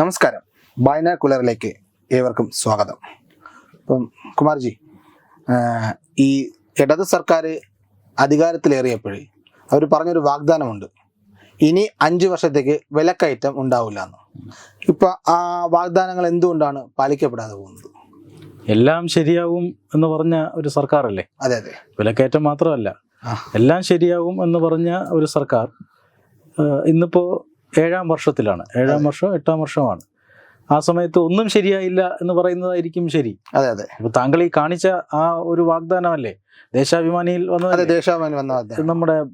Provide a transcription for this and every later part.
നമസ്കാരം. ബൈനാക്കുലറിലേക്ക് ഏവർക്കും സ്വാഗതം. അപ്പം കുമാർജി ഈ ഇടത് സർക്കാർ അധികാരത്തിലേറിയപ്പോഴേ അവർ പറഞ്ഞൊരു വാഗ്ദാനമുണ്ട്. ഇനി അഞ്ചു വർഷത്തേക്ക് വിലക്കയറ്റം ഉണ്ടാവില്ല എന്ന് ഇപ്പം ആ വാഗ്ദാനങ്ങൾ എന്തുകൊണ്ടാണ് പാലിക്കപ്പെടാതെ പോകുന്നത്? എല്ലാം ശരിയാവും എന്ന് പറഞ്ഞ ഒരു സർക്കാരല്ലേ? അതെ അതെ. വിലക്കയറ്റം മാത്രമല്ല. എല്ലാം ശരിയാവും എന്ന് പറഞ്ഞ ഒരു സർക്കാർ ഇന്നിപ്പോൾ ഇന്നിപ്പോ ഏഴാം വർഷത്തിലാണ്. ഏഴാം വർഷം എട്ടാം വർഷമാണ്. ആ സമയത്ത് ഒന്നും ശരിയായില്ല എന്ന് പറയുന്നതായിരിക്കും ശരി. അതെ അതെ. ഇപ്പൊ താങ്കൾ ഈ കാണിച്ച ആ ഒരു വാഗ്ദാനമല്ലേ? ദേശാഭിമാനിയിൽ ദേശാഭിമാനി വന്ന നമ്മുടെ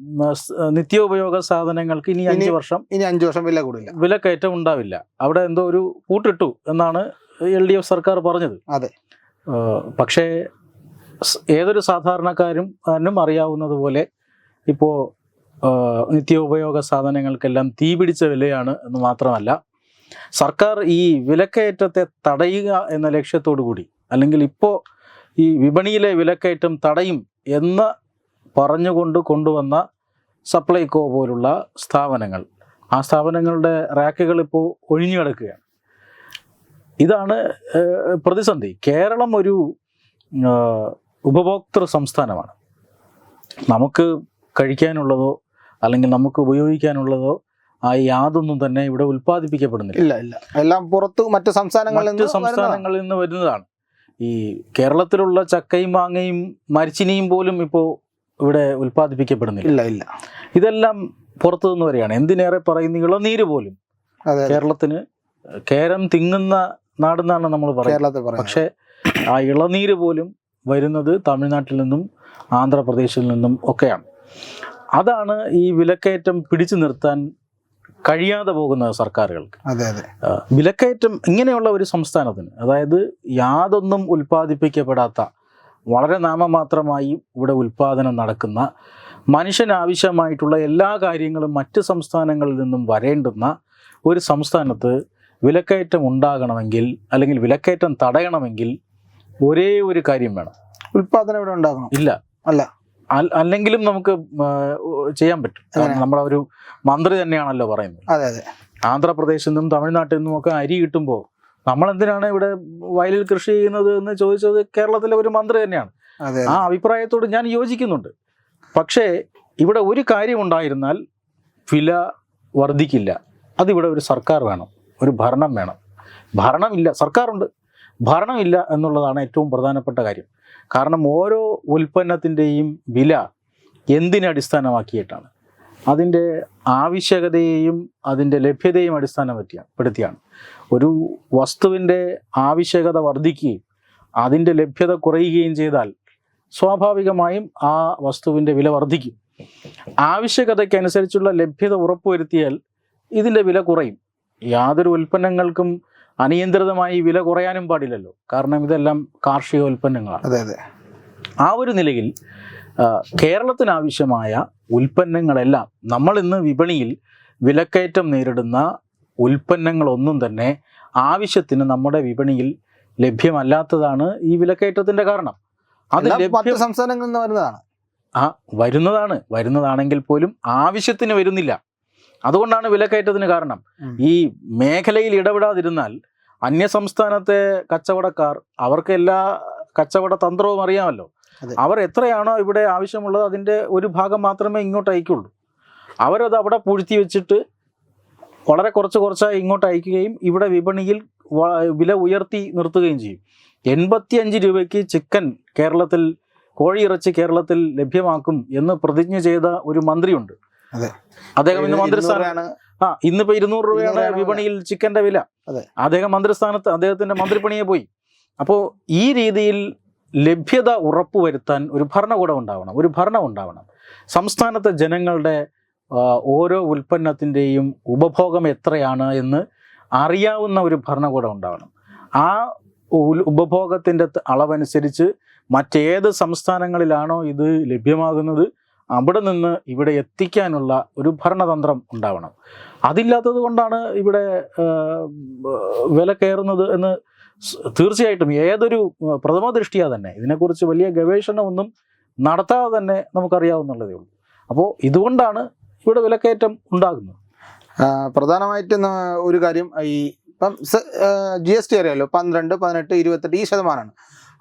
നിത്യോപയോഗ സാധനങ്ങൾക്ക് ഇനി അഞ്ചു വർഷം ഇനി അഞ്ചു വർഷം വില കൂടില്ല. വില കയറ്റം ഉണ്ടാവില്ല. അവിടെ എന്തോ ഒരു കൂട്ടിട്ടു എന്നാണ് എൽ ഡി എഫ് സർക്കാർ പറഞ്ഞത്. അതെ. പക്ഷേ ഏതൊരു സാധാരണക്കാരും അറിയാവുന്നത് പോലെ ഇപ്പോൾ നിത്യോപയോഗ സാധനങ്ങൾക്കെല്ലാം തീ പിടിച്ച വിലയാണ് എന്ന് മാത്രമല്ല സർക്കാർ ഈ വിലക്കയറ്റത്തെ തടയുക എന്ന ലക്ഷ്യത്തോടു കൂടി അല്ലെങ്കിൽ ഇപ്പോൾ ഈ വിപണിയിലെ വിലക്കയറ്റം തടയും എന്ന് പറഞ്ഞുകൊണ്ട് കൊണ്ടുവന്ന സപ്ലൈകോ പോലുള്ള സ്ഥാപനങ്ങൾ ആ സ്ഥാപനങ്ങളുടെ റാക്കുകൾ ഇപ്പോൾ ഒഴിഞ്ഞു കിടക്കുകയാണ്. ഇതാണ് പ്രതിസന്ധി. കേരളം ഒരു ഉപഭോക്തൃ സംസ്ഥാനമാണ്. നമുക്ക് കഴിക്കാനുള്ളതോ അല്ലെങ്കിൽ നമുക്ക് ഉപയോഗിക്കാനുള്ളതോ ആ യാതൊന്നും തന്നെ ഇവിടെ ഉൽപ്പാദിപ്പിക്കപ്പെടുന്നില്ല. ഇല്ല ഇല്ല. എല്ലാം പുറത്ത് മറ്റു സംസ്ഥാനങ്ങളിൽ നിന്ന് സംസ്ഥാനങ്ങളിൽ നിന്ന് വരുന്നതാണ്. ഈ കേരളത്തിലുള്ള ചക്കയും മാങ്ങയും മരിച്ചിനിയും പോലും ഇപ്പോൾ ഇവിടെ ഉൽപ്പാദിപ്പിക്കപ്പെടുന്നില്ല. ഇല്ല ഇല്ല. ഇതെല്ലാം പുറത്തു നിന്ന് വരികയാണ്. എന്തിനേറെ പറയുന്ന ഇളനീര് പോലും. കേരളത്തിന് കേരം തിങ്ങുന്ന നാടെന്നാണ് നമ്മൾ പറയുന്നത്. പക്ഷേ ആ ഇളനീര് പോലും വരുന്നത് തമിഴ്നാട്ടിൽ നിന്നും ആന്ധ്രാപ്രദേശിൽ നിന്നും ഒക്കെയാണ്. അതാണ് ഈ വിലക്കയറ്റം പിടിച്ചു നിർത്താൻ കഴിയാതെ പോകുന്ന സർക്കാരുകൾക്ക്. അതെ അതെ. വിലക്കയറ്റം ഇങ്ങനെയുള്ള ഒരു സംസ്ഥാനത്തിന് അതായത് യാതൊന്നും ഉൽപ്പാദിപ്പിക്കപ്പെടാത്ത വളരെ നാമമാത്രമായി ഇവിടെ ഉൽപ്പാദനം നടക്കുന്ന മനുഷ്യന് ആവശ്യമായിട്ടുള്ള എല്ലാ കാര്യങ്ങളും മറ്റ് സംസ്ഥാനങ്ങളിൽ നിന്നും വരേണ്ടുന്ന ഒരു സംസ്ഥാനത്ത് വിലക്കയറ്റം ഉണ്ടാകണമെങ്കിൽ അല്ലെങ്കിൽ വിലക്കയറ്റം തടയണമെങ്കിൽ ഒരേ ഒരു കാര്യം വേണം. ഉൽപാദനം ഇവിടെ ഉണ്ടാകണം. ഇല്ല. അല്ല. അല്ലെങ്കിലും നമുക്ക് ചെയ്യാൻ പറ്റും. നമ്മളെ ഒരു മന്ത്രി തന്നെയാണല്ലോ പറയുന്നത്. അതെ അതെ. ആന്ധ്രാപ്രദേശിൽ നിന്നും തമിഴ്നാട്ടിൽ നിന്നും ഒക്കെ അരി കിട്ടുമ്പോൾ നമ്മൾ എന്തിനാണ് ഇവിടെ വയലിൽ കൃഷി ചെയ്യുന്നത് എന്ന് ചോദിച്ചത് കേരളത്തിലെ ഒരു മന്ത്രി തന്നെയാണ്. ആ അഭിപ്രായത്തോട് ഞാൻ യോജിക്കുന്നുണ്ട്. പക്ഷേ ഇവിടെ ഒരു കാര്യം ഉണ്ടായിരുന്നാൽ വില വർദ്ധിക്കില്ല. അതിവിടെ ഒരു സർക്കാർ വേണം. ഒരു ഭരണം വേണം. ഭരണമില്ല സർക്കാരുണ്ട്. ഭരണമില്ല എന്നുള്ളതാണ് ഏറ്റവും പ്രധാനപ്പെട്ട കാര്യം. കാരണം ഓരോ ഉൽപ്പന്നത്തിന്റെയും വില എന്തിനെ അടിസ്ഥാനമാക്കിയിട്ടാണ്? അതിന്റെ ആവശ്യകതയെയും അതിന്റെ ലഭ്യതയും അടിസ്ഥാനപ്പെടുത്തിയാണ് പെടുത്തിയാണ് ഒരു വസ്തുവിന്റെ ആവശ്യകത വർദ്ധിക്കുകയും അതിന്റെ ലഭ്യത കുറയുകയും ചെയ്താൽ സ്വാഭാവികമായും ആ വസ്തുവിന്റെ വില വർദ്ധിക്കും. ആവശ്യകതയ്ക്കനുസരിച്ചുള്ള ലഭ്യത ഉറപ്പുവരുത്തിയാൽ ഇതിന്റെ വില കുറയും. യാതൊരു ഉൽപ്പന്നങ്ങൾക്കും അനിയന്ത്രിതമായി വില കുറയാനും പാടില്ലല്ലോ. കാരണം ഇതെല്ലാം കാർഷിക ഉൽപ്പന്നങ്ങളാണ്. അതെ അതെ. ആ ഒരു നിലയിൽ കേരളത്തിനാവശ്യമായ ഉൽപ്പന്നങ്ങളെല്ലാം നമ്മൾ ഇന്ന് വിപണിയിൽ വിലക്കയറ്റം നേരിടുന്ന ഉൽപ്പന്നങ്ങളൊന്നും തന്നെ ആവശ്യത്തിന് നമ്മുടെ വിപണിയിൽ ലഭ്യമല്ലാത്തതാണ് ഈ വിലക്കയറ്റത്തിന്റെ കാരണം. അത് മറ്റു സംസ്ഥാനങ്ങളിൽ നിന്ന് വരുന്നതാണ്. ആ വരുന്നതാണ്. വരുന്നതാണെങ്കിൽ പോലും ആവശ്യത്തിന് വരുന്നില്ല. അതുകൊണ്ടാണ് വിലക്കയറ്റത്തിന് കാരണം. ഈ മേഖലയിൽ ഇടപെടാതിരുന്നാൽ അന്യ സംസ്ഥാനത്തെ കച്ചവടക്കാർ അവർക്ക് എല്ലാ കച്ചവട തന്ത്രവും അറിയാമല്ലോ. അവർ എത്രയാണോ ഇവിടെ ആവശ്യമുള്ളത് അതിന്റെ ഒരു ഭാഗം മാത്രമേ ഇങ്ങോട്ട് അയക്കുള്ളൂ. അവരത് അവിടെ പൂഴ്ത്തി വെച്ചിട്ട് വളരെ കുറച്ച് കുറച്ചായി ഇങ്ങോട്ട് അയക്കുകയും ഇവിടെ വിപണിയിൽ വില ഉയർത്തി നിർത്തുകയും ചെയ്യും. എൺപത്തി അഞ്ച് രൂപയ്ക്ക് ചിക്കൻ കേരളത്തിൽ കോഴിയിറച്ചി കേരളത്തിൽ ലഭ്യമാക്കും എന്ന് പ്രതിജ്ഞ ചെയ്ത ഒരു മന്ത്രിയുണ്ട്. അദ്ദേഹം ഇന്ന് ഇരുന്നൂറ് ആ ഇന്നിപ്പോ ഇരുന്നൂറ് രൂപയാണ്. വിപണിയിൽ ചിക്കന്റെ വില. അതെ. അദ്ദേഹം മന്ത്രിസ്ഥാനത്ത് അദ്ദേഹത്തിന്റെ മന്ത്രിപ്പണിയെ പോയി. അപ്പോ ഈ രീതിയിൽ ലഭ്യത ഉറപ്പുവരുത്താൻ ഒരു ഭരണകൂടം ഉണ്ടാവണം. ഒരു ഭരണം ഉണ്ടാവണം. സംസ്ഥാനത്തെ ജനങ്ങളുടെ ഓരോ ഉൽപ്പന്നത്തിന്റെയും ഉപഭോഗം എത്രയാണ് എന്ന് അറിയാവുന്ന ഒരു ഭരണകൂടം ഉണ്ടാവണം. ആ ഉപഭോഗത്തിന്റെ അളവനുസരിച്ച് മറ്റേത് സംസ്ഥാനങ്ങളിലാണോ ഇത് ലഭ്യമാകുന്നത്? അവിടെ നിന്ന് ഇവിടെ എത്തിക്കാനുള്ള ഒരു ഭരണതന്ത്രം ഉണ്ടാവണം. അതില്ലാത്തത് കൊണ്ടാണ് ഇവിടെ വില കയറുന്നത് എന്ന് തീർച്ചയായിട്ടും ഏതൊരു പ്രഥമ ദൃഷ്ടിയാ തന്നെ. ഇതിനെക്കുറിച്ച് വലിയ ഗവേഷണമൊന്നും നടത്താതെ തന്നെ നമുക്കറിയാവുന്നുള്ളതേ ഉള്ളൂ. അപ്പോൾ ഇതുകൊണ്ടാണ് ഇവിടെ വിലക്കയറ്റം ഉണ്ടാകുന്നത്. പ്രധാനമായിട്ടും ഒരു കാര്യം ഈ ഇപ്പം ജി എസ് ടി അറിയാലോ? പന്ത്രണ്ട് പതിനെട്ട് ഇരുപത്തെട്ട് ഈ ശതമാനമാണ്.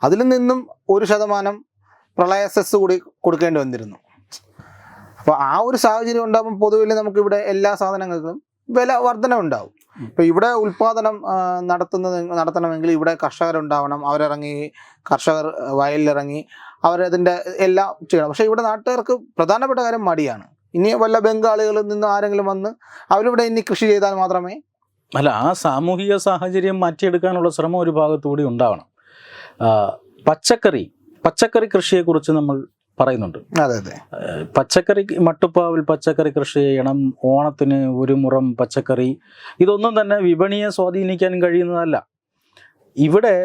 അതിൽ നിന്നും ഒരു ശതമാനം പ്രളയ സെസ് കൂടി കൊടുക്കേണ്ടി വന്നിരുന്നു. അപ്പോൾ ആ ഒരു സാഹചര്യം ഉണ്ടാകുമ്പോൾ പൊതുവിൽ നമുക്കിവിടെ എല്ലാ സാധനങ്ങൾക്കും വില വർധന ഉണ്ടാവും ഇപ്പൊ ഇവിടെ ഉൽപാദനം നടത്തുന്നത് നടത്തണമെങ്കിൽ ഇവിടെ കർഷകരുണ്ടാവണം. അവരിറങ്ങി കർഷകർ വയലിലിറങ്ങി അവരതിന്റെ എല്ലാം ചെയ്യണം. പക്ഷേ ഇവിടെ നാട്ടുകാർക്ക് പ്രധാനപ്പെട്ട കാര്യം മടിയാണ്. ഇനി വല്ല ബംഗാളികളിൽ നിന്ന് ആരെങ്കിലും വന്ന് അവരിവിടെ ഇനി കൃഷി ചെയ്താൽ മാത്രമേ അല്ല ആ സാമൂഹിക സാഹചര്യം മാറ്റിയെടുക്കാനുള്ള ശ്രമം ഒരു ഭാഗത്തുകൂടി ഉണ്ടാവണം. പച്ചക്കറി പച്ചക്കറി കൃഷിയെക്കുറിച്ച് നമ്മൾ പറയുന്നുണ്ട്. അതെ അതെ. പച്ചക്കറി മട്ടുപ്പാവിൽ പച്ചക്കറി കൃഷി ചെയ്യണം ഓണത്തിന് ഒരു മുറം പച്ചക്കറി. ഇതൊന്നും തന്നെ വിപണിയെ സ്വാധീനിക്കാൻ കഴിയുന്നതല്ല. ഇവിടെ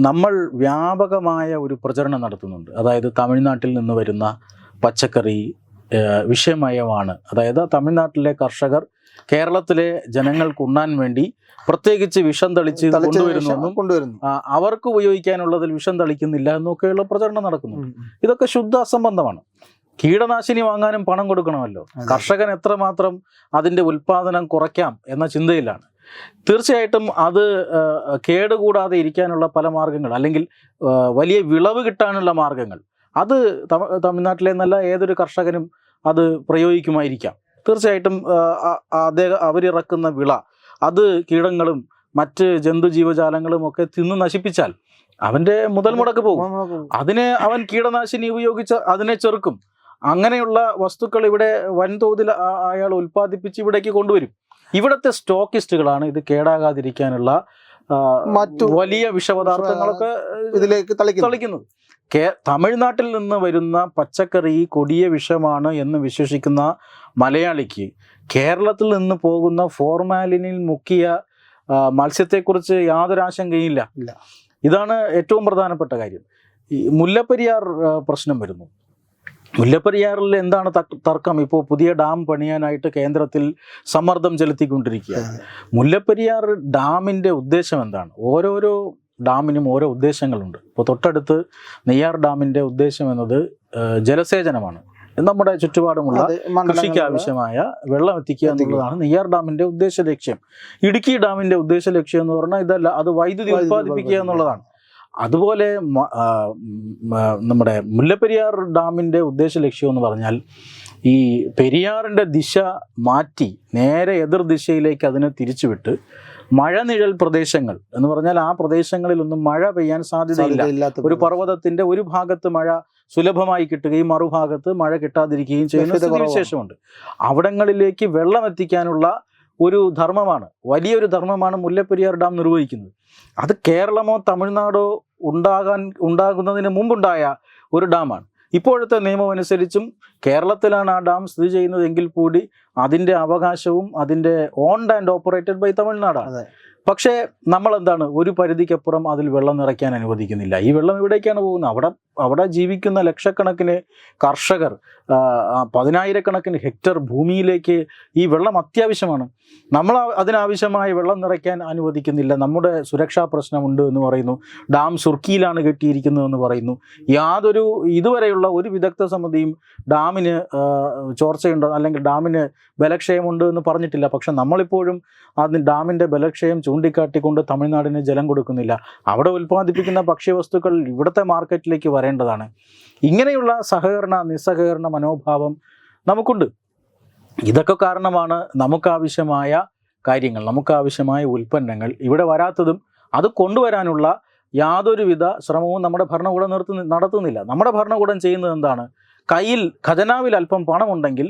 നമ്മൾ വ്യാപകമായ ഒരു പ്രചരണം നടത്തുന്നുണ്ട്. അതായത് തമിഴ്നാട്ടിൽ നിന്ന് വരുന്ന പച്ചക്കറി വിഷയമയമാണ് അതായത് തമിഴ്നാട്ടിലെ കർഷകർ കേരളത്തിലെ ജനങ്ങൾക്ക് ഉണ്ണാൻ വേണ്ടി പ്രത്യേകിച്ച് വിഷം തളിച്ച് കൊണ്ടുവരുന്നു കൊണ്ടുവരുന്നു. അവർക്ക് ഉപയോഗിക്കാനുള്ളതിൽ വിഷം തളിക്കുന്നില്ല എന്നൊക്കെയുള്ള പ്രചരണം നടക്കുന്നു. ഇതൊക്കെ ശുദ്ധ അസംബന്ധമാണ്. കീടനാശിനി വാങ്ങാനും പണം കൊടുക്കണമല്ലോ. കർഷകൻ എത്രമാത്രം അതിന്റെ ഉൽപാദനം കുറയ്ക്കാം എന്ന ചിന്തയിലാണ്. തീർച്ചയായിട്ടും അത് കേടുകൂടാതെ ഇരിക്കാനുള്ള പല മാർഗങ്ങൾ അല്ലെങ്കിൽ വലിയ വിളവ് കിട്ടാനുള്ള മാർഗങ്ങൾ. അത് തമിഴ്നാട്ടിലെ നല്ല ഏതൊരു കർഷകനും അത് പ്രയോഗിക്കുമായിരിക്കാം. തീർച്ചയായിട്ടും അദ്ദേഹം അവരിറക്കുന്ന വിള അത് കീടങ്ങളും മറ്റ് ജന്തുജീവജാലങ്ങളും ഒക്കെ തിന്നു നശിപ്പിച്ചാൽ അവന്റെ മുതൽ മുടക്ക് പോകും. അതിനെ അവൻ കീടനാശിനി ഉപയോഗിച്ച് അതിനെ ചെറുക്കും. അങ്ങനെയുള്ള വസ്തുക്കൾ ഇവിടെ വൻതോതിൽ അയാൾ ഉൽപ്പാദിപ്പിച്ച് ഇവിടേക്ക് കൊണ്ടുവരും. ഇവിടുത്തെ സ്റ്റോക്കിസ്റ്റുകളാണ് ഇത് കേടാകാതിരിക്കാനുള്ള മറ്റു വലിയ വിഷപദാർത്ഥങ്ങളൊക്കെ ഇതിലേക്ക് തളിക്കുന്നു തളിക്കുന്നത്. കേ തമിഴ്നാട്ടിൽ നിന്ന് വരുന്ന പച്ചക്കറി കൊടിയ വിഷമാണ് എന്ന് വിശ്വസിക്കുന്ന മലയാളിക്ക് കേരളത്തിൽ നിന്ന് പോകുന്ന ഫോർമാലിനിൽ മുക്കിയ മത്സ്യത്തെക്കുറിച്ച് യാതൊരു ആശങ്കയില്ല ഇല്ല. ഇതാണ് ഏറ്റവും പ്രധാനപ്പെട്ട കാര്യം. ഈ മുല്ലപ്പെരിയാർ പ്രശ്നം വരുന്നു. മുല്ലപ്പെരിയാറിൽ എന്താണ് തർക്കം? ഇപ്പോൾ പുതിയ ഡാം പണിയാനായിട്ട് കേന്ദ്രത്തിൽ സമ്മർദ്ദം ചെലുത്തിക്കൊണ്ടിരിക്കുക മുല്ലപ്പെരിയാർ ഡാമിന്റെ ഉദ്ദേശം എന്താണ്? ഓരോരോ ഡാമിനും ഓരോ ഉദ്ദേശങ്ങളുണ്ട്. ഇപ്പോൾ തൊട്ടടുത്ത് നെയ്യാർ ഡാമിന്റെ ഉദ്ദേശം എന്നത് ജലസേചനമാണ്. നമ്മുടെ ചുറ്റുപാടുമുള്ള കൃഷിക്ക് ആവശ്യമായ വെള്ളം എത്തിക്കുക എന്നുള്ളതാണ് നെയ്യാർ ഡാമിന്റെ ഉദ്ദേശ ലക്ഷ്യം. ഇടുക്കി ഡാമിന്റെ ഉദ്ദേശ ലക്ഷ്യം എന്ന് പറഞ്ഞാൽ ഇതല്ല അത് വൈദ്യുതി ഉത്പാദിപ്പിക്കുക എന്നുള്ളതാണ്. അതുപോലെ നമ്മുടെ മുല്ലപ്പെരിയാർ ഡാമിന്റെ ഉദ്ദേശ ലക്ഷ്യം എന്ന് പറഞ്ഞാൽ ഈ പെരിയാറിന്റെ ദിശ മാറ്റി നേരെ എതിർ ദിശയിലേക്ക് അതിനെ തിരിച്ചുവിട്ട് മഴനിഴൽ പ്രദേശങ്ങൾ എന്ന് പറഞ്ഞാൽ ആ പ്രദേശങ്ങളിലൊന്നും മഴ പെയ്യാൻ സാധ്യതയില്ല. ഒരു പർവതത്തിന്റെ ഒരു ഭാഗത്ത് മഴ സുലഭമായി കിട്ടുകയും മറുഭാഗത്ത് മഴ കിട്ടാതിരിക്കുകയും ചെയ്യുന്ന വിശേഷമുണ്ട് അവിടങ്ങളിലേക്ക് വെള്ളം എത്തിക്കാനുള്ള ഒരു ധർമ്മമാണ് വലിയൊരു ധർമ്മമാണ് മുല്ലപ്പെരിയാർ ഡാം നിർവഹിക്കുന്നത്. അത് കേരളമോ തമിഴ്നാടോ ഉണ്ടാകാൻ ഉണ്ടാകുന്നതിന് മുമ്പുണ്ടായ ഒരു ഡാമാണ്. ഇപ്പോഴത്തെ നിയമമനുസരിച്ചും കേരളത്തിലാണ് ആ ഡാം സ്ഥിതി ചെയ്യുന്നതെങ്കിൽ കൂടി അതിന്റെ അവകാശവും അതിന്റെ ഓൺഡ് ആൻഡ് ഓപ്പറേറ്റഡ് ബൈ തമിഴ്നാടാണ്. അതെ. പക്ഷേ നമ്മൾ എന്താണ് ഒരു പരിധിക്കപ്പുറം അതിൽ വെള്ളം നിറയ്ക്കാൻ അനുവദിക്കുന്നില്ല. ഈ വെള്ളം എവിടേക്കാണ് പോകുന്നത്? അവിടെ അവിടെ ജീവിക്കുന്ന ലക്ഷക്കണക്കിന് കർഷകർ പതിനായിരക്കണക്കിന് ഹെക്ടർ ഭൂമിയിലേക്ക് ഈ വെള്ളം അത്യാവശ്യമാണ്. നമ്മൾ അതിനാവശ്യമായ വെള്ളം നിറയ്ക്കാൻ അനുവദിക്കുന്നില്ല. നമ്മുടെ സുരക്ഷാ പ്രശ്നമുണ്ട് എന്ന് പറയുന്നു. ഡാം സുർക്കിയിലാണ് കെട്ടിയിരിക്കുന്നതെന്ന് പറയുന്നു. യാതൊരു ഇതുവരെയുള്ള ഒരു വിദഗ്ധ സമിതിയും ഡാമിന് ചോർച്ചയുണ്ടോ അല്ലെങ്കിൽ ഡാമിന് ബലക്ഷയമുണ്ട് എന്ന് പറഞ്ഞിട്ടില്ല. പക്ഷെ നമ്മളിപ്പോഴും അതിന് ഡാമിന്റെ ബലക്ഷയം ചൂണ്ടിക്കാട്ടിക്കൊണ്ട് തമിഴ്നാടിന് ജലം കൊടുക്കുന്നില്ല. അവിടെ ഉൽപ്പാദിപ്പിക്കുന്ന ഭക്ഷ്യവസ്തുക്കൾ ഇവിടുത്തെ മാർക്കറ്റിലേക്ക് വരേണ്ടതാണ് ഇങ്ങനെയുള്ള സഹകരണ നിസ്സഹകരണ മനോഭാവം നമുക്കുണ്ട്. ഇതൊക്കെ കാരണമാണ് നമുക്കാവശ്യമായ കാര്യങ്ങൾ നമുക്കാവശ്യമായ ഉൽപ്പന്നങ്ങൾ ഇവിടെ വരാത്തതും അത് കൊണ്ടുവരാനുള്ള യാതൊരുവിധ ശ്രമവും നമ്മുടെ ഭരണകൂടം നിർത്തുന്ന നടത്തുന്നില്ല. നമ്മുടെ ഭരണകൂടം ചെയ്യുന്നത് എന്താണ്? കയ്യിൽ ഖജനാവിൽ അല്പം പണമുണ്ടെങ്കിൽ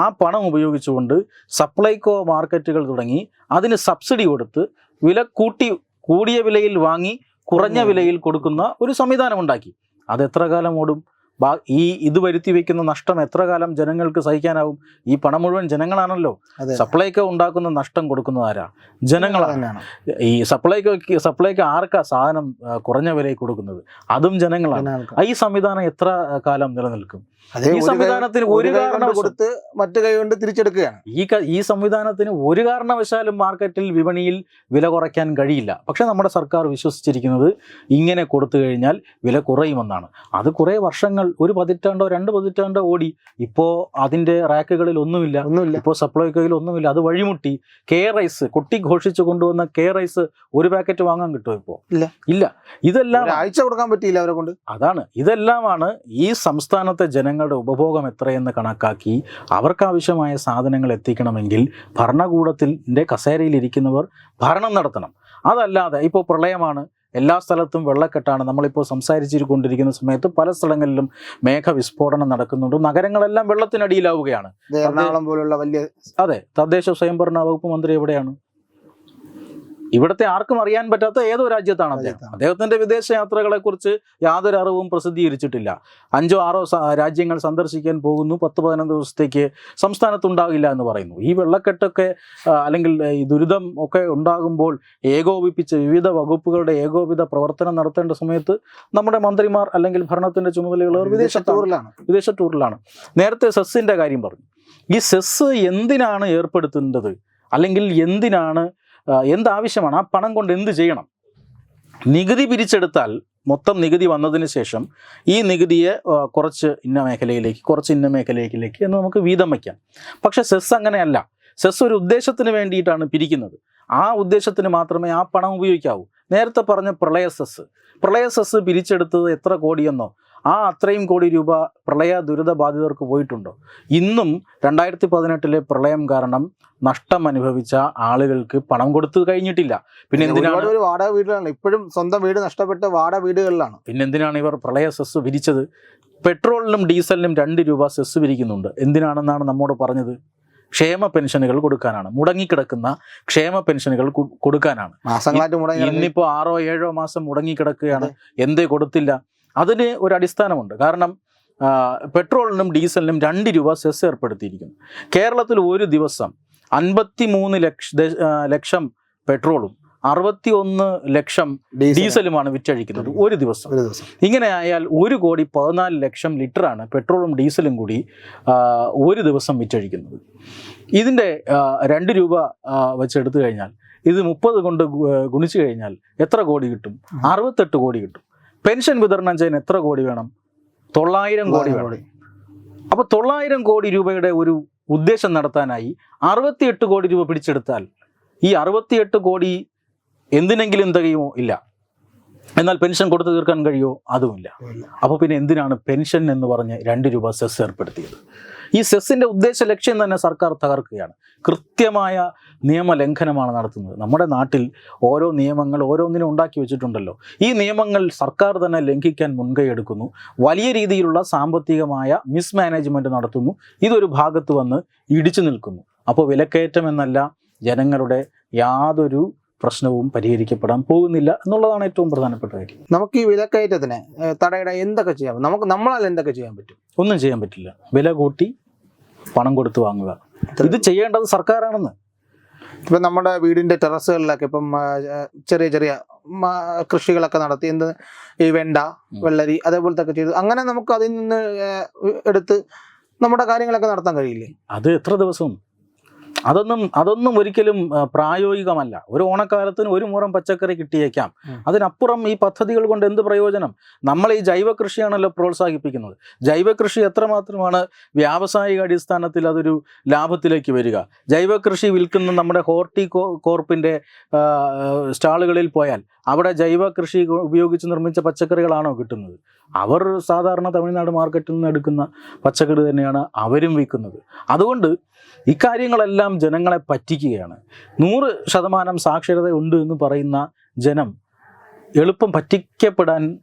ആ പണം ഉപയോഗിച്ചുകൊണ്ട് സപ്ലൈകോ മാർക്കറ്റുകൾ തുടങ്ങി അതിന് സബ്സിഡി കൊടുത്ത് വില കൂട്ടി കൂടിയ വിലയിൽ വാങ്ങി കുറഞ്ഞ വിലയിൽ കൊടുക്കുന്ന ഒരു സംവിധാനം ഉണ്ടാക്കി. അത് എത്ര കാലം ഓടും? ബാ- ഈ ഇത് വരുത്തി വെക്കുന്ന നഷ്ടം എത്ര കാലം ജനങ്ങൾക്ക് സഹിക്കാനാവും? ഈ പണം മുഴുവൻ ജനങ്ങളാണല്ലോ. സപ്ലൈക്ക് ഉണ്ടാക്കുന്ന നഷ്ടം കൊടുക്കുന്നത് ആരാ? ജനങ്ങളാണ്. ഈ സപ്ലൈക്ക് സപ്ലൈക്ക് ആർക്കാ സാധനം കുറഞ്ഞ വിലയിൽ കൊടുക്കുന്നത്? അതും ജനങ്ങളാണ്. ഈ സംവിധാനം എത്ര കാലം നിലനിൽക്കും? ഈ സംവിധാനത്തിന് ഒരു കാരണം കൊടുത്ത് മറ്റു കൈ കൊണ്ട് തിരിച്ചെടുക്കുകയാണ്. ഈ ഈ സംവിധാനത്തിന് ഒരു കാരണവശാലും മാർക്കറ്റിൽ വിപണിയിൽ വില കുറയ്ക്കാൻ കഴിയില്ല. പക്ഷെ നമ്മുടെ സർക്കാർ വിശ്വസിച്ചിരിക്കുന്നത് ഇങ്ങനെ കൊടുത്തു കഴിഞ്ഞാൽ വില കുറയുമെന്നാണ്. അത് കുറേ വർഷങ്ങൾ ഒരു പതിറ്റാണ്ടോ രണ്ട് പതിറ്റാണ്ടോ ഓടി. ഇപ്പോൾ അതിന്റെ റാക്കുകളിൽ ഒന്നുമില്ല. ഒന്നുമില്ല. ഇപ്പോൾ സപ്ലൈക്കോയിൽ ഒന്നുമില്ല. അത് വഴിമുട്ടി. കെ റൈസ് കുട്ടി ഘോഷിച്ചു കൊണ്ടുവന്ന കെ റൈസ് ഒരു പാക്കറ്റ് വാങ്ങാൻ കിട്ടുമോ ഇപ്പോൾ ഇല്ല. ഇല്ല. ഇതെല്ലാം അയച്ചു കൊടുക്കാൻ പറ്റിയില്ല അവരെ കൊണ്ട്. അതാണ്. ഇതെല്ലാമാണ് ഈ സംസ്ഥാനത്തെ ജനങ്ങളുടെ ഉപഭോഗം എത്രയെന്ന് കണക്കാക്കി അവർക്കാവശ്യമായ സാധനങ്ങൾ എത്തിക്കണമെങ്കിൽ ഭരണകൂടത്തിന്റെ കസേരയിലിരിക്കുന്നവർ ഭരണം നടത്തണം. അതല്ലാതെ ഇപ്പോൾ പ്രളയമാണ്. എല്ലാ സ്ഥലത്തും വെള്ളക്കെട്ടാണ്. നമ്മളിപ്പോൾ സംസാരിച്ചിരിക്കൊണ്ടിരിക്കുന്ന സമയത്ത് പല സ്ഥലങ്ങളിലും മേഘവിസ്ഫോടനം നടക്കുന്നുണ്ട്. നഗരങ്ങളെല്ലാം വെള്ളത്തിനടിയിലാവുകയാണ്. എറണാകുളം പോലുള്ള വലിയ അതെ തദ്ദേശ സ്വയംഭരണ വകുപ്പ് മന്ത്രി എവിടെയാണ്? ഇവിടുത്തെ ആർക്കും അറിയാൻ പറ്റാത്ത ഏതോ രാജ്യത്താണ് അദ്ദേഹം. അദ്ദേഹത്തിന്റെ വിദേശ യാത്രകളെ കുറിച്ച് യാതൊരു അറിവും പ്രസിദ്ധീകരിച്ചിട്ടില്ല. അഞ്ചോ ആറോ രാജ്യങ്ങൾ സന്ദർശിക്കാൻ പോകുന്നു. പത്ത് പതിനൊന്ന് ദിവസത്തേക്ക് സംസ്ഥാനത്തുണ്ടാകില്ല എന്ന് പറയുന്നു. ഈ വെള്ളക്കെട്ടൊക്കെ അല്ലെങ്കിൽ ഈ ദുരിതം ഒക്കെ ഉണ്ടാകുമ്പോൾ ഏകോപിപ്പിച്ച് വിവിധ വകുപ്പുകളുടെ ഏകോപിത പ്രവർത്തനം നടത്തേണ്ട സമയത്ത് നമ്മുടെ മന്ത്രിമാർ അല്ലെങ്കിൽ ഭരണത്തിന്റെ ചുമതലയുള്ളവർ വിദേശ ടൂറിലാണ്. വിദേശ ടൂറിലാണ്. നേരത്തെ സെസ്സിന്റെ കാര്യം പറഞ്ഞു. ഈ സെസ് എന്തിനാണ് ഏർപ്പെടുത്തേണ്ടത്? അല്ലെങ്കിൽ എന്തിനാണ് എന്താവശ്യമാണ്? ആ പണം കൊണ്ട് എന്ത് ചെയ്യണം? നികുതി പിരിച്ചെടുത്താൽ മൊത്തം നികുതി വന്നതിന് ശേഷം ഈ നികുതിയെ കുറച്ച് ഇന്ന മേഖലയിലേക്ക് കുറച്ച് ഇന്ന മേഖലയിലേക്ക് എന്ന് നമുക്ക് വീതം വയ്ക്കാം. പക്ഷേ സെസ് അങ്ങനെയല്ല. സെസ് ഒരു ഉദ്ദേശത്തിന് വേണ്ടിയിട്ടാണ് പിരിക്കുന്നത്. ആ ഉദ്ദേശത്തിന് മാത്രമേ ആ പണം ഉപയോഗിക്കാവൂ. നേരത്തെ പറഞ്ഞ പ്രളയ സെസ്. പ്രളയ സെസ് പിരിച്ചെടുത്തത് എത്ര കോടിയെന്നോ ആ അത്രയും കോടി രൂപ പ്രളയ ദുരിത ബാധിതർക്ക് പോയിട്ടുണ്ടോ. ഇന്നും രണ്ടായിരത്തി പതിനെട്ടിലെ പ്രളയം കാരണം നഷ്ടം അനുഭവിച്ച ആളുകൾക്ക് പണം കൊടുത്തു കഴിഞ്ഞിട്ടില്ല. പിന്നെ എന്തിനാണ് വാടക വീടുകളാണ് ഇപ്പോഴും സ്വന്തം വീട് നഷ്ടപ്പെട്ട വാടക വീടുകളിലാണ്. പിന്നെ എന്തിനാണ് ഇവർ പ്രളയ സെസ് വിരിച്ചത്? പെട്രോളിനും ഡീസലിനും രണ്ട് രൂപ സെസ് വിരിക്കുന്നുണ്ട്. എന്തിനാണെന്നാണ് നമ്മോട് പറഞ്ഞത്? ക്ഷേമ പെൻഷനുകൾ കൊടുക്കാനാണ്. മുടങ്ങിക്കിടക്കുന്ന ക്ഷേമ പെൻഷനുകൾ കൊടുക്കാനാണ്. ഇന്നിപ്പോ ആറോ ഏഴോ മാസം മുടങ്ങിക്കിടക്കുകയാണ്. എന്തേ കൊടുത്തില്ല? അതിന് ഒരു അടിസ്ഥാനമുണ്ട്. കാരണം പെട്രോളിനും ഡീസലിനും രണ്ട് രൂപ സെസ് ഏർപ്പെടുത്തിയിരിക്കുന്നു. കേരളത്തിൽ ഒരു ദിവസം അൻപത്തി മൂന്ന് ലക്ഷ ലക്ഷം പെട്രോളും അറുപത്തി ഒന്ന് ലക്ഷം ഡീസലുമാണ് വിറ്റഴിക്കുന്നത് ഒരു ദിവസം. ഇങ്ങനെ ആയാൽ ഒരു കോടി പതിനാല് ലക്ഷം ലിറ്ററാണ് പെട്രോളും ഡീസലും കൂടി ഒരു ദിവസം വിറ്റഴിക്കുന്നത്. ഇതിന്റെ രണ്ട് രൂപ വെച്ചെടുത്തു കഴിഞ്ഞാൽ ഇത് മുപ്പത് കൊണ്ട് ഗുണിച്ചു കഴിഞ്ഞാൽ എത്ര കോടി കിട്ടും. അറുപത്തെട്ട് കോടി കിട്ടും. പെൻഷൻ വിതരണം ചെയ്യാൻ എത്ര കോടി വേണം? തൊള്ളായിരം കോടി വേണം. അപ്പോൾ തൊള്ളായിരം കോടി രൂപയുടെ ഒരു ഉദ്ദേശം നടത്താനായി അറുപത്തിയെട്ട് കോടി രൂപ പിടിച്ചെടുത്താൽ ഈ അറുപത്തിയെട്ട് കോടി എന്തിനെങ്കിലും തികയുമോ? ഇല്ല. എന്നാൽ പെൻഷൻ കൊടുത്തു തീർക്കാൻ കഴിയുമോ? അതുമില്ല. അപ്പൊ അപ്പോൾ പിന്നെ എന്തിനാണ് പെൻഷൻ എന്ന് പറഞ്ഞ് രണ്ട് രൂപ സെസ് ഏർപ്പെടുത്തിയത്? ഈ സെസ്സിന്റെ ഉദ്ദേശ ലക്ഷ്യം തന്നെ സർക്കാർ തകർക്കുകയാണ്. കൃത്യമായ നിയമലംഘനമാണ് നടത്തുന്നത്. നമ്മുടെ നാട്ടിൽ ഓരോ നിയമങ്ങൾ ഓരോന്നിനും ഉണ്ടാക്കി വെച്ചിട്ടുണ്ടല്ലോ. ഈ നിയമങ്ങൾ സർക്കാർ തന്നെ ലംഘിക്കാൻ മുൻകൈ എടുക്കുന്നു. വലിയ രീതിയിലുള്ള സാമ്പത്തികമായ മിസ്മാനേജ്മെന്റ് നടത്തുന്നു. ഇതൊരു ഭാഗത്ത് വന്ന് ഇടിച്ചു നിൽക്കുന്നു. അപ്പോൾ വിലക്കയറ്റം എന്നല്ല ജനങ്ങളുടെ യാതൊരു പ്രശ്നവും പരിഹരിക്കപ്പെടാൻ പോകുന്നില്ല എന്നുള്ളതാണ് ഏറ്റവും പ്രധാനപ്പെട്ട കാര്യം. നമുക്ക് ഈ വിലക്കയറ്റത്തിന് തടയിടാൻ എന്തൊക്കെ ചെയ്യാം? നമുക്ക് നമ്മളാൽ എന്തൊക്കെ ചെയ്യാൻ പറ്റും? ഒന്നും ചെയ്യാൻ പറ്റില്ല. വില കൂട്ടി പണം കൊടുത്തു വാങ്ങുക. ഇത് ചെയ്യേണ്ടത് സർക്കാരാണെന്ന്. ഇപ്പൊ നമ്മുടെ വീടിന്റെ ടെറസുകളിലൊക്കെ ഇപ്പം ചെറിയ ചെറിയ കൃഷികളൊക്കെ നടത്തി എന്ത് ഈ വെണ്ട വെള്ളരി അതേപോലത്തെ ഒക്കെ ചെയ്തു. അങ്ങനെ നമുക്ക് അതിൽ നിന്ന് എടുത്ത് നമ്മുടെ കാര്യങ്ങളൊക്കെ നടത്താൻ കഴിയില്ലേ? അത് എത്ര ദിവസവും അതൊന്നും അതൊന്നും ഒരിക്കലും പ്രായോഗികമല്ല. ഒരു ഓണക്കാലത്തിന് ഒരു മുറം പച്ചക്കറി കിട്ടിയേക്കാം. അതിനപ്പുറം ഈ പദ്ധതികൾ കൊണ്ട് എന്ത് പ്രയോജനം? നമ്മൾ ഈ ജൈവ കൃഷിയാണല്ലോ പ്രോത്സാഹിപ്പിക്കുന്നത്. ജൈവ കൃഷി എത്രമാത്രമാണ് വ്യാവസായിക അടിസ്ഥാനത്തിൽ അതൊരു ലാഭത്തിലേക്ക് വരിക. ജൈവ കൃഷി വിൽക്കുന്ന നമ്മുടെ ഹോർട്ടി കോർപ്പിന്റെ സ്റ്റാളുകളിൽ പോയാൽ അവിടെ ജൈവ കൃഷി ഉപയോഗിച്ച് നിർമ്മിച്ച പച്ചക്കറികളാണോ കിട്ടുന്നത്? അവർ സാധാരണ തമിഴ്നാട് മാർക്കറ്റിൽ നിന്ന് എടുക്കുന്ന പച്ചക്കറി തന്നെയാണ് അവരും വിൽക്കുന്നത്. അതുകൊണ്ട് ഇക്കാര്യങ്ങളെല്ലാം ജനങ്ങളെ പറ്റിക്കുകയാണ്. നൂറ് ശതമാനം സാക്ഷരത ഉണ്ട് എന്ന് പറയുന്ന ജനം എളുപ്പം പറ്റിക്കപ്പെടാൻ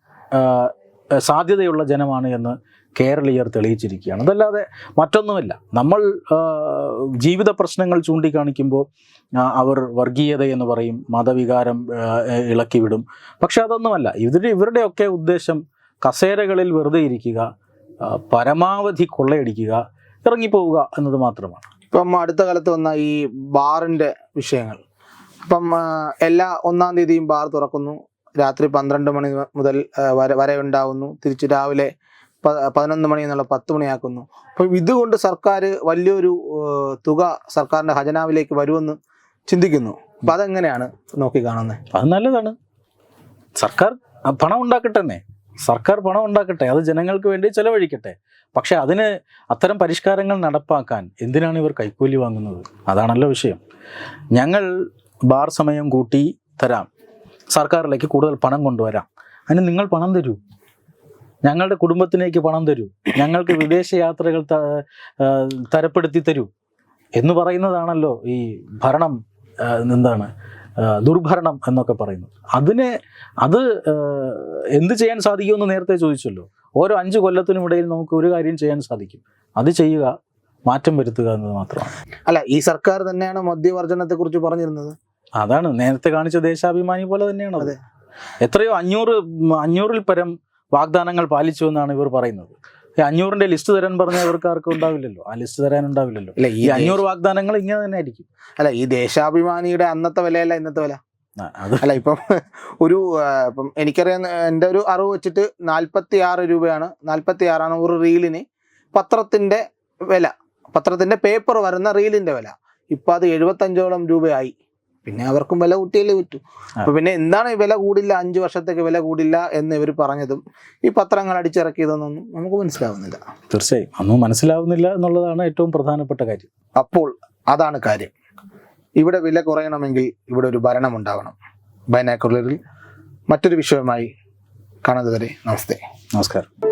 സാധ്യതയുള്ള ജനമാണ് എന്ന് കേരളീയർ തെളിയിച്ചിരിക്കുകയാണ്. അതല്ലാതെ മറ്റൊന്നുമല്ല. നമ്മൾ ജീവിത പ്രശ്നങ്ങൾ ചൂണ്ടിക്കാണിക്കുമ്പോൾ അവർ വർഗീയത എന്ന് പറയും മതവികാരം ഇളക്കിവിടും ഇളക്കി വിടും പക്ഷെ അതൊന്നുമല്ല. ഇവർ ഇവരുടെയൊക്കെ ഉദ്ദേശം കസേരകളിൽ വെറുതെ ഇരിക്കുക പരമാവധി കൊള്ളയടിക്കുക ഇറങ്ങിപ്പോവുക എന്നത് മാത്രമാണ്. ഇപ്പം അടുത്ത കാലത്ത് വന്ന ഈ ബാറിന്റെ വിഷയങ്ങൾ. ഇപ്പം എല്ലാ ഒന്നാം തീയതിയും ബാർ തുറക്കുന്നു. രാത്രി പന്ത്രണ്ട് മണി മുതൽ വര ഉണ്ടാവുന്നു. തിരിച്ച് രാവിലെ പതിനൊന്ന് മണി എന്നുള്ള പത്ത് മണിയാക്കുന്നു. അപ്പം ഇതുകൊണ്ട് സർക്കാർ വലിയൊരു തുക സർക്കാരിന്റെ ഖജനാവിലേക്ക് വരുമെന്ന് ചിന്തിക്കുന്നു. അപ്പം അതെങ്ങനെയാണ് നോക്കി കാണുന്നത് അത് നല്ലതാണ്. സർക്കാർ പണം ഉണ്ടാക്കട്ടെന്നേ സർക്കാർ പണം ഉണ്ടാക്കട്ടെ. അത് ജനങ്ങൾക്ക് വേണ്ടി ചെലവഴിക്കട്ടെ. പക്ഷെ അതിന് അത്തരം പരിഷ്കാരങ്ങൾ നടപ്പാക്കാൻ എന്തിനാണ് ഇവർ കൈക്കൂലി വാങ്ങുന്നത്? അതാണല്ലോ വിഷയം. ഞങ്ങൾ ബാർ സമയം കൂട്ടി തരാം. സർക്കാരിലേക്ക് കൂടുതൽ പണം കൊണ്ടുവരാം. അതിന് നിങ്ങൾ പണം തരൂ. ഞങ്ങളുടെ കുടുംബത്തിലേക്ക് പണം തരൂ. ഞങ്ങൾക്ക് വിദേശ യാത്രകൾ തരപ്പെടുത്തി തരൂ. എന്ന് പറയുന്നതാണല്ലോ ഈ ഭരണം എന്താണ്? ദുർഭരണം എന്നൊക്കെ പറയുന്നു. അതിനെ അത് എന്ത് ചെയ്യാൻ സാധിക്കുമെന്ന് നേരത്തെ ചോദിച്ചല്ലോ. ഓരോ അഞ്ച് കൊല്ലത്തിനും ഇടയിൽ നമുക്ക് ഒരു കാര്യം ചെയ്യാൻ സാധിക്കും. അത് ചെയ്യുക മാറ്റം വരുത്തുക എന്നത് മാത്രമാണ്. അല്ല ഈ സർക്കാർ തന്നെയാണ് മദ്യവർജനത്തെ കുറിച്ച് പറഞ്ഞിരുന്നത്? അതാണ്. നേരത്തെ കാണിച്ച ദേശാഭിമാനി പോലെ തന്നെയാണ് അതെ. എത്രയോ അഞ്ഞൂറ് അഞ്ഞൂറിൽ പരം വാഗ്ദാനങ്ങൾ പാലിച്ചു എന്നാണ് ഇവർ പറയുന്നത്. അഞ്ഞൂറിന്റെ ലിസ്റ്റ് തരാൻ പറഞ്ഞ ഇവർക്ക് ആർക്കും ഉണ്ടാവില്ലല്ലോ. ആ ലിസ്റ്റ് തരാൻ ഉണ്ടാവില്ലല്ലോ. അല്ല ഈ അഞ്ഞൂറ് വാഗ്ദാനങ്ങൾ ഇങ്ങനെ തന്നെ ആയിരിക്കും അല്ല ഈ ദേശാഭിമാനിയുടെ അന്നത്തെ വിലയല്ല ഇന്നത്തെ വില? അല്ല ഇപ്പം ഒരു ഇപ്പം എനിക്കറിയാം എന്റെ ഒരു അറിവ് വെച്ചിട്ട് നാൽപ്പത്തി ആറ് രൂപയാണ് നാൽപ്പത്തി ആറാണ് ഒരു റീലിന് പത്രത്തിന്റെ വില. പത്രത്തിന്റെ പേപ്പർ വരുന്ന റീലിന്റെ വില. ഇപ്പൊ അത് എഴുപത്തഞ്ചോളം രൂപയായി. പിന്നെ അവർക്കും വില കൂട്ടിയല്ലേ പറ്റൂ. അപ്പൊ പിന്നെ എന്താണ് വില കൂടില്ല അഞ്ചു വർഷത്തേക്ക് വില കൂടില്ല എന്ന് ഇവർ പറഞ്ഞതും ഈ പത്രങ്ങൾ അടിച്ചിറക്കിയതെന്നൊന്നും നമുക്ക് മനസ്സിലാവുന്നില്ല. തീർച്ചയായും. അന്നും മനസ്സിലാവുന്നില്ല എന്നുള്ളതാണ് ഏറ്റവും പ്രധാനപ്പെട്ട കാര്യം. അപ്പോൾ അതാണ് കാര്യം. ഇവിടെ വില കുറയണമെങ്കിൽ ഇവിടെ ഒരു ഭരണം ഉണ്ടാവണം. ബൈനാക്കുലറിൽ മറ്റൊരു വിഷയവുമായി കാണുന്നതുവരെ നമസ്തേ. നമസ്കാരം.